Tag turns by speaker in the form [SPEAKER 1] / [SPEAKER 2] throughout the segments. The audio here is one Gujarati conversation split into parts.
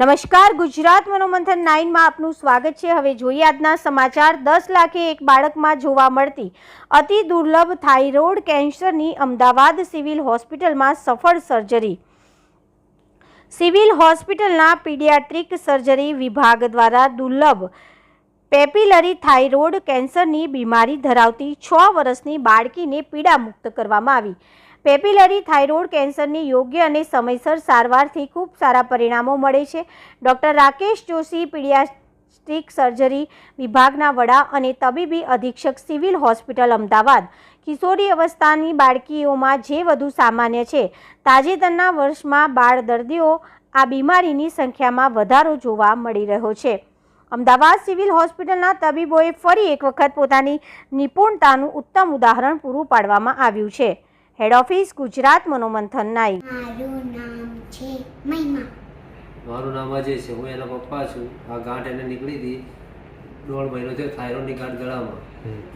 [SPEAKER 1] નમસ્કાર, ગુજરાત મનોમંથન નાઇનમાં આપનું સ્વાગત છે. હવે જોઈએ આજના સમાચાર. દસ લાખે એક બાળકમાં જોવા મળતી અતિ દુર્લભ થાઇરોઇડ કેન્સરની અમદાવાદ સિવિલ હોસ્પિટલમાં સફળ સર્જરી. સિવિલ હોસ્પિટલના પીડિયાટ્રિક સર્જરી વિભાગ દ્વારા દુર્લભ પેપિલરી થાઇરોઇડ કેન્સરની બીમારી ધરાવતી છ વર્ષની બાળકીને પીડામુક્ત કરવામાં આવી. પેપિલરી થાઇરોઇડ કેન્સરની યોગ્ય અને સમયસર સારવારથી ખૂબ સારા પરિણામો મળે છે. Doctor Rakesh Joshi paediatric surgery વિભાગના વડા અને તબીબી અધિક્ષક સિવિલ હોસ્પિટલ અમદાવાદ. કિશોરી અવસ્થાની બાળકીઓમાં જે વધુ સામાન્ય છે. તાજેતરના વર્ષમાં બાળ દર્દીઓ આ બીમારીની સંખ્યામાં વધારો જોવા મળી રહ્યો છે. અમદાવાદ સિવિલ હોસ્પિટલના તબીબોએ ફરી એક વખત પોતાની નિપુણતાનું ઉત્તમ ઉદાહરણ પૂરું પાડવામાં આવ્યું છે. હેડ ઓફિસ ગુજરાત મનોમંથન નાઈ
[SPEAKER 2] મારું નામ છે મહિમા.
[SPEAKER 3] મારું નામ અજય છે. હું એના પપ્પા છું. આ ગાંઠ એને નીકળી હતી દોઢ મહિનો થયો થાઇરોઇડની ગાંઠ ગળામાં.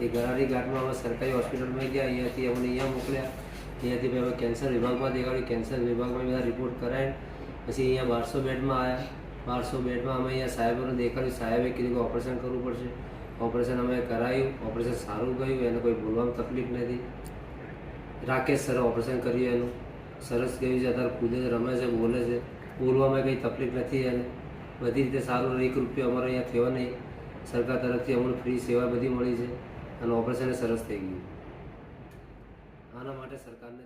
[SPEAKER 3] એ ગળાની ગાંઠમાં અમે સરકારી હોસ્પિટલમાં ગયા. અહીંયાથી અમને અહીંયા મોકલ્યા. અહીંયાથી ભાઈ અમે કેન્સર વિભાગમાં દેખાડ્યું. કેન્સર વિભાગમાં બધા રિપોર્ટ કરાવીને પછી અહીંયા બારસો બેડમાં આવ્યા બારસો બેડમાં અમે અહીંયા સાહેબોને દેખાડ્યું. સાહેબે કીધું કે ઓપરેશન કરવું પડશે. ઓપરેશન અમે કરાયું. ઓપરેશન સારું ગયું. એને કોઈ બોલવામાં તકલીફ નથી. રાકેશ સર ઓપરેશન કર્યું એનું. સરસ ગયું છે, અત્યારે છે, રમે છે, બોલે છે. બોલવામાં કંઈ તકલીફ નથી એને. બધી રીતે સારું એક રૂપિયો અમારે અહીંયા થયો નહીં. સરકાર તરફથી અમને ફ્રી સેવા બધી મળી છે અને ઓપરેશન સરસ થઈ ગયું. આના માટે સરકારને